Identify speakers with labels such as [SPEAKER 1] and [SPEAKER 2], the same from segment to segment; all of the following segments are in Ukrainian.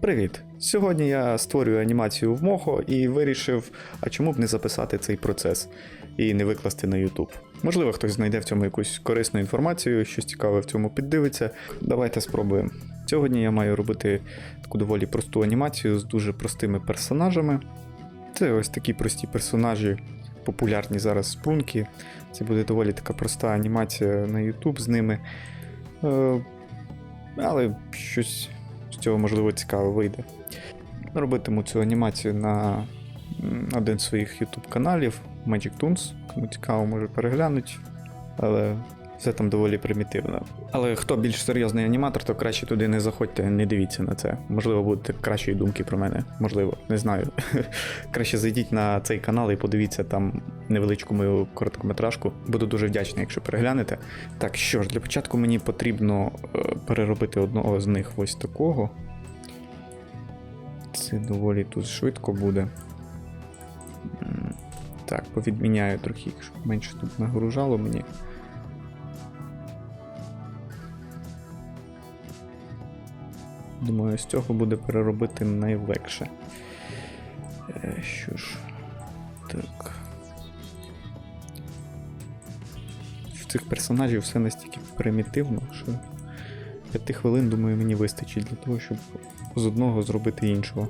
[SPEAKER 1] Привіт! Сьогодні я створюю анімацію в Мохо і вирішив, а чому б не записати цей процес і не викласти на YouTube. Можливо, хтось знайде в цьому якусь корисну інформацію, щось цікаве в цьому піддивиться. Давайте спробуємо. Сьогодні я маю робити таку доволі просту анімацію з дуже простими персонажами. Це ось такі прості персонажі, популярні зараз спрунки. Це буде доволі така проста анімація на YouTube з ними. Е, але щось з цього можливо цікаве вийде. Робитиму цю анімацію на один з своїх YouTube каналів Magic Toons. Кому цікаво, може переглянути. Але все там доволі примітивно. Але хто більш серйозний аніматор, то краще туди не заходьте, не дивіться на це. Можливо, будете кращої думки про мене. Можливо, не знаю. краще зайдіть на цей канал і подивіться там невеличку мою короткометражку. Буду дуже вдячний, якщо переглянете. Так, що ж, для початку мені потрібно е, переробити одного з них ось такого. Це доволі тут швидко буде. Так, повідміняю трохи, щоб менше тут нагружало мені. Думаю, з цього буде переробити найлегше. Е, Що ж. Так. В цих персонажів все настільки примітивно, що 5 хвилин, думаю, мені вистачить для того, щоб з одного зробити іншого.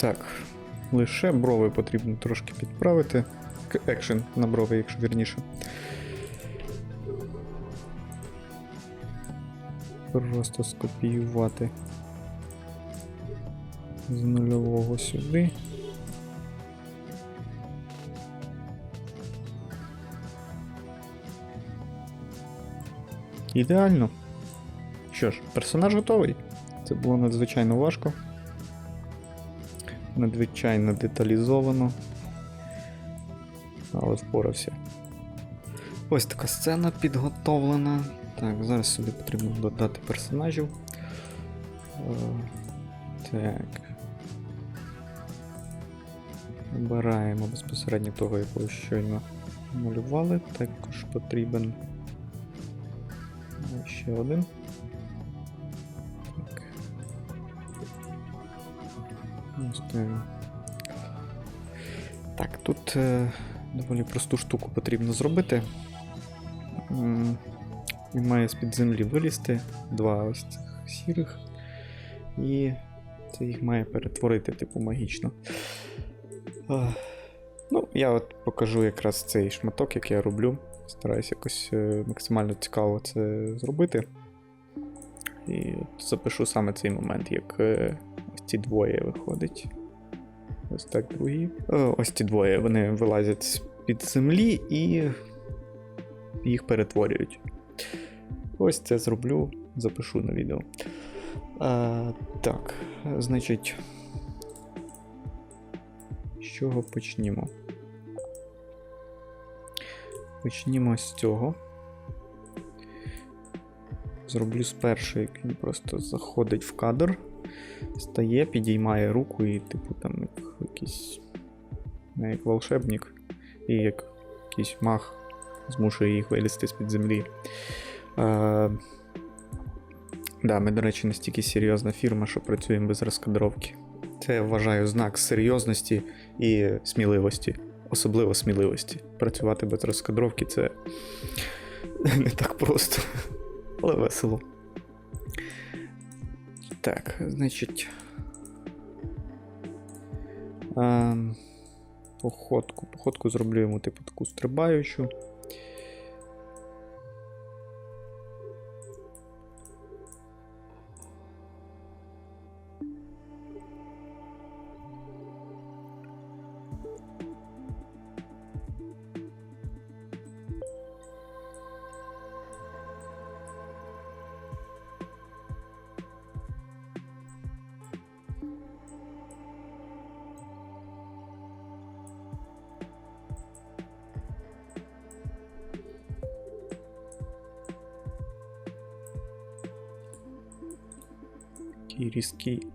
[SPEAKER 1] Так, лише брови потрібно трошки підправити. Екшен на брови, якщо вірніше. Просто скопіювати з нульового сюди. Ідеально. Що ж, персонаж готовий. Це було надзвичайно важко надзвичайно деталізовано. Але впорався. Ось така сцена підготовлена. Так, зараз сюди потрібно додати персонажів. Е, Так. Обираємо безпосередньо того, якого щойно малювали. Також потрібен ще один. Так. Так, тут е, доволі просту штуку потрібно зробити. Він має з-під землі вилізти, два ось цих сірих, і це їх має перетворити, типу, магічно. Ах, Ну, я от покажу якраз цей шматок, як я роблю. Стараюсь якось е, максимально цікаво це зробити. І от запишу саме цей момент, як е, ось ці двоє виходить. Ось так другі. Е, Ось ці двоє вони вилазять з-під землі і їх перетворюють. Ось це зроблю, запишу на відео. А, так, значить. З чого почнімо? Почнімо з цього. Зроблю спершу, як він просто заходить в кадр, стає, підіймає руку і, типу, там як якийсь. Як волшебник, і як якийсь маг змушує їх вилізти з-під землі. Е, да, ми, до речі, настільки серйозна фірма, що працюємо без розкадровки. Це я вважаю знак серйозності і сміливості. Особливо сміливості. Працювати без розкадровки це не так просто, але весело. Так, значить. Ем, походку. Походку зроблю йому типу таку стрибаючу. Такий різкий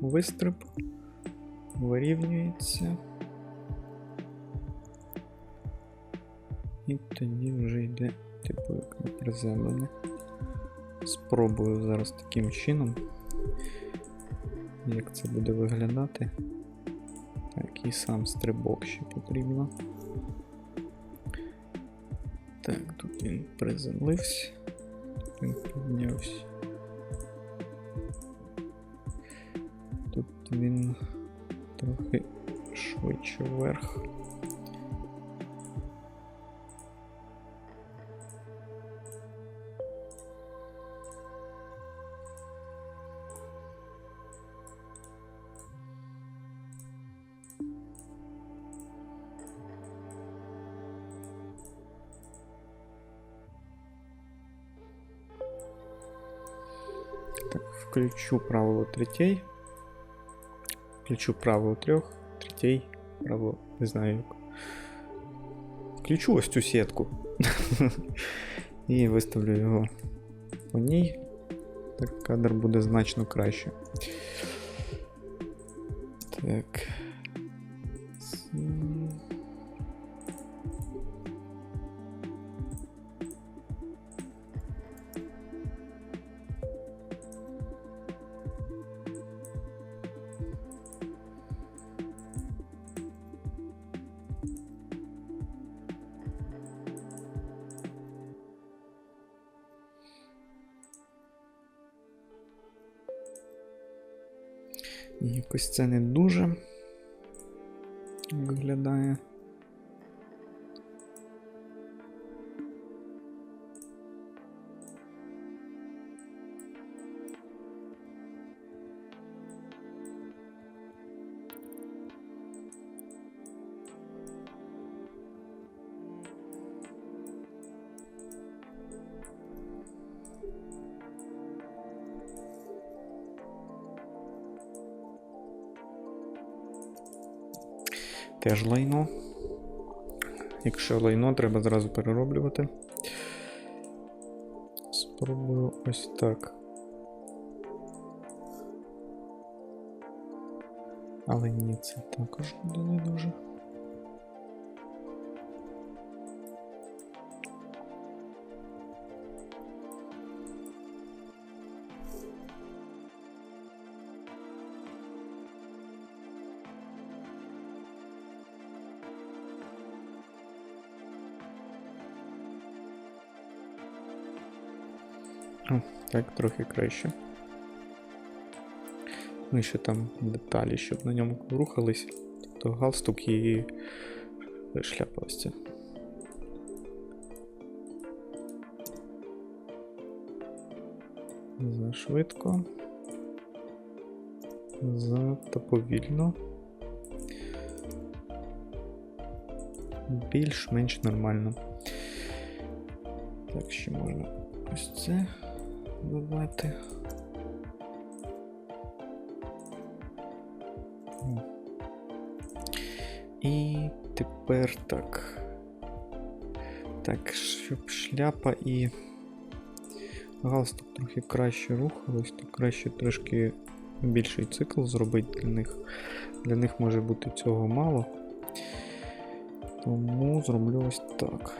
[SPEAKER 1] вистриб. Вирівнюється. І тоді вже йде типу як на приземлене. Спробую зараз таким чином. Як це буде виглядати. Так, і сам стрибок ще потрібно. Так, тут він приземлився. Він піднявся. Він трохи швидше вверх. Так, включу правило третей. Включу правило трьох, третей, правило, не знаю як. Включу ось цю сітку. І виставлю його по ній. Так кадр буде значно краще. Так. Якось це не дуже виглядає. Теж лайно. Якщо лайно, треба зразу перероблювати. Спробую ось так. Але ні, це також буде не дуже. О, так, трохи краще. Ну і ще там деталі, щоб на ньому рухались. Тобто галстук і шляпа ось ця. Зашвидко. Занадто повільно. Більш-менш нормально. Так, ще можна ось це О. І тепер так. Так, щоб шляпа і галстук трохи краще рухались, то краще трошки більший цикл зробити для них. Для них може бути цього мало. Тому зроблю ось так.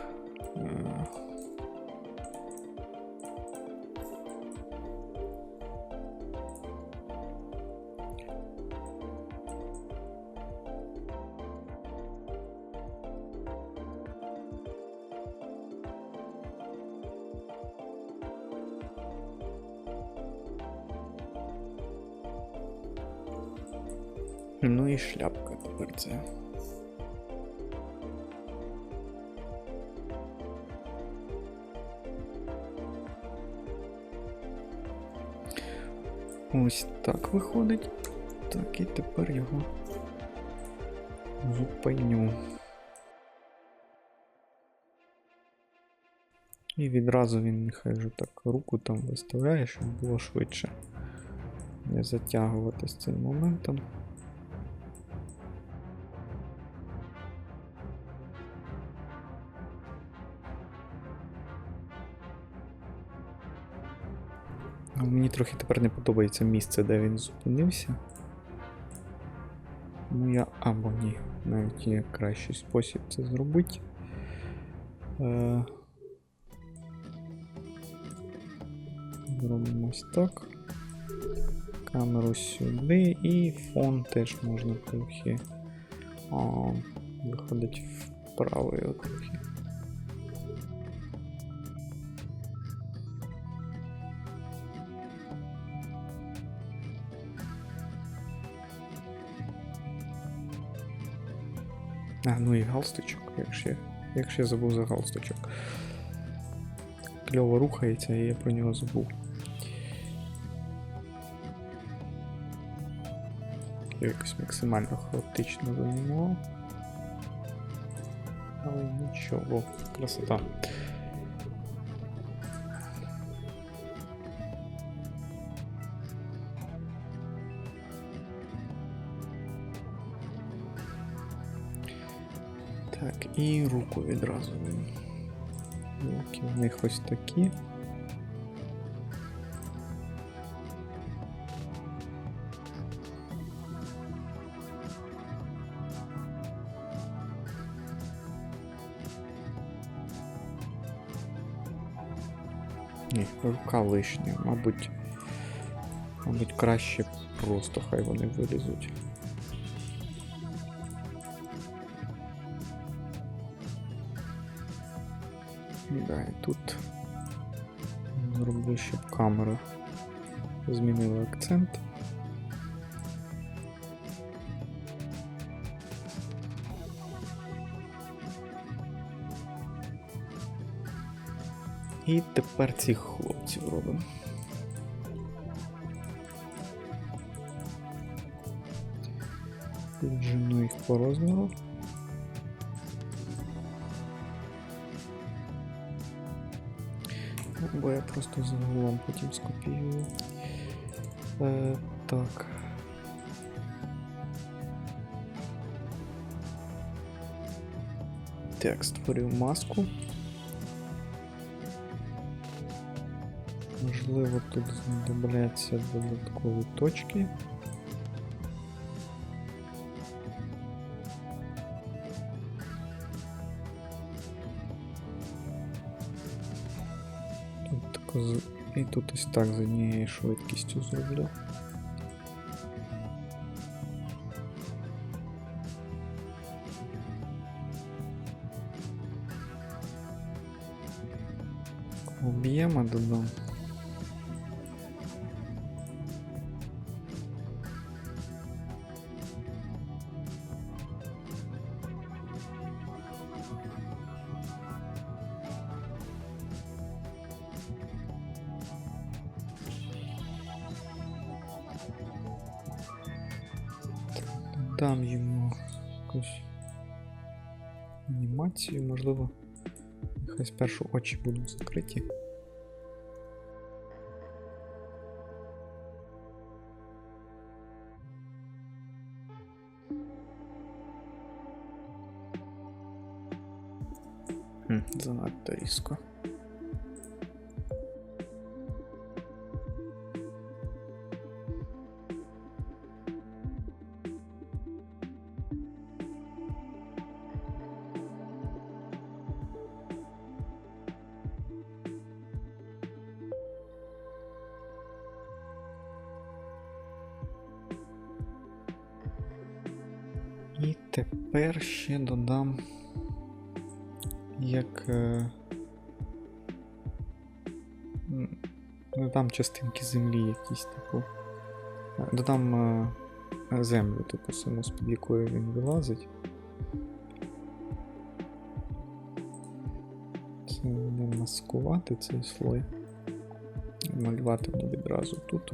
[SPEAKER 1] Ну і шляпка тепер це. Ось так виходить. Так, і тепер його зупиню. І відразу він нехай вже так руку там виставляє, щоб було швидше. Не затягувати з цим моментом. Мені трохи тепер не подобається місце, де він зупинився. Ну я або ні. Навіть є кращий спосіб це зробити. Е... Зробимо ось так. Камеру сюди і фон теж можна трохи. О, виходить вправо його трохи. А, ну і галстучок, якщо, я- якщо я забув за галстучок. Кльово рухається, і я про нього забув. Якось максимально хаотично замінував. Але нічого, красота. Так, і руку відразу. Руки в них ось такі. Ні, рука лишня, мабуть. Мабуть, краще просто хай вони вилізуть. Да, і тут зроблю, щоб камера змінила акцент. І тепер цих хлопців робимо. Піджену їх по розміру. Бо я просто загалом потім скопіюю. Е, так. Так, створюю маску. Можливо, тут знадобляться додаткові точки. з- І тут ось так з однією швидкістю зроблю. Об'єма додам. Можливо. Хай спершу очі будуть закриті. Хм, занадто різко. І тепер ще додам як. е, Додам частинки землі якісь, типу. Е, Додам е, землю, типу, саму з-під якої він вилазить. Це не маскувати цей слой. Малювати відразу тут.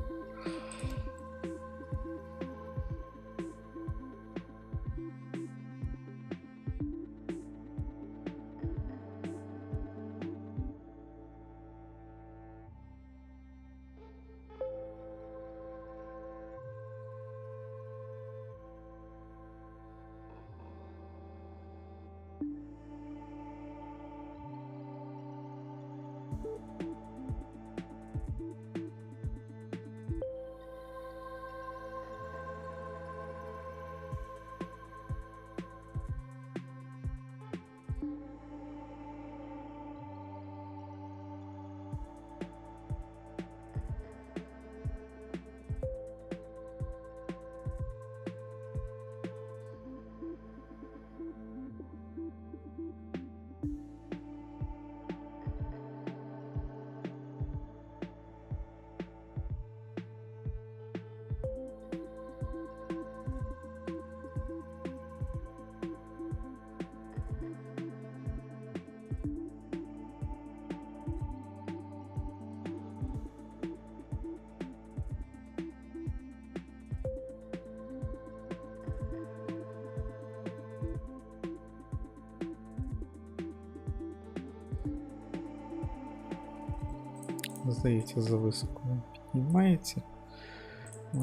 [SPEAKER 1] Здається, за високо піднімається.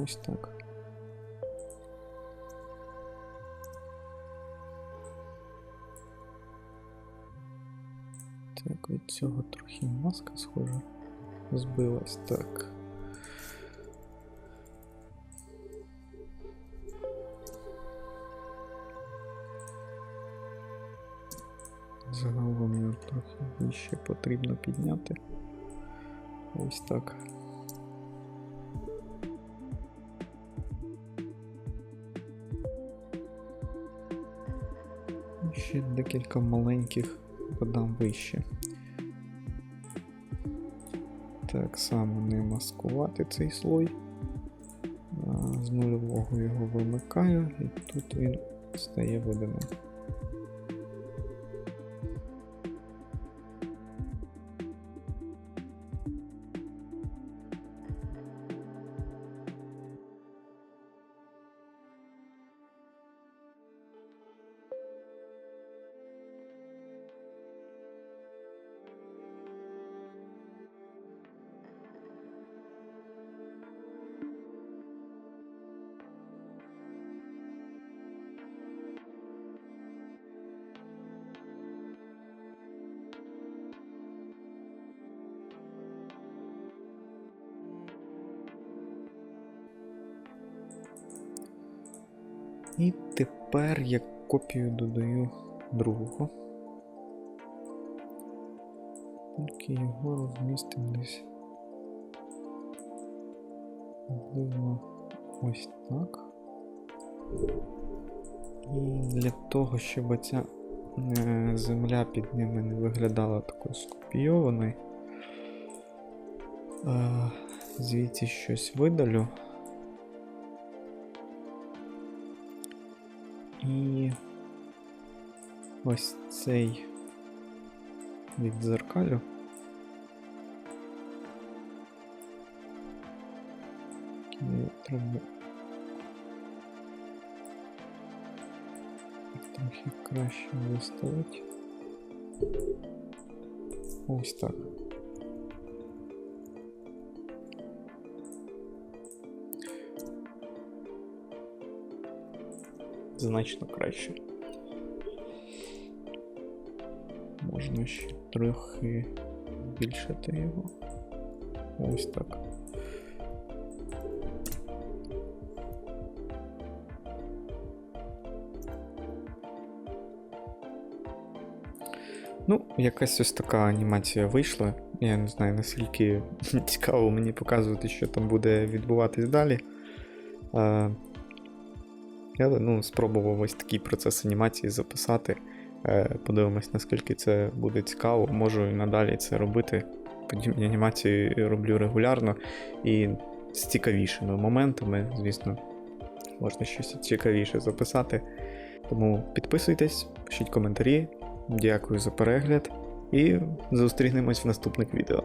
[SPEAKER 1] Ось так. Так, від цього трохи маска схожа. Збилась так. Загалом його трохи вище потрібно підняти. Ось так. Ще декілька маленьких подам вище. Так само не маскувати цей слой. З нульового його вимикаю, і тут він стає видимим. І тепер я копію додаю другого. Тільки його розмістимо десь. Можливо, ось так. І для того, щоб оця е, земля під ними не виглядала такою скопійованою, е, звідси щось видалю. І ось цей віддзеркалю. І треба трохи краще виставити. Ось так. Значно краще. Можна ще трохи збільшити його. Ось так. Ну, якась ось така анімація вийшла. Я не знаю, наскільки цікаво мені показувати, що там буде відбуватись далі. Я ну, спробував ось такий процес анімації записати. Е, Подивимось, наскільки це буде цікаво. Можу і надалі це робити. Подібні анімації роблю регулярно і з цікавішими моментами, звісно, можна щось цікавіше записати. Тому підписуйтесь, пишіть коментарі. Дякую за перегляд і зустрінемось в наступних відео.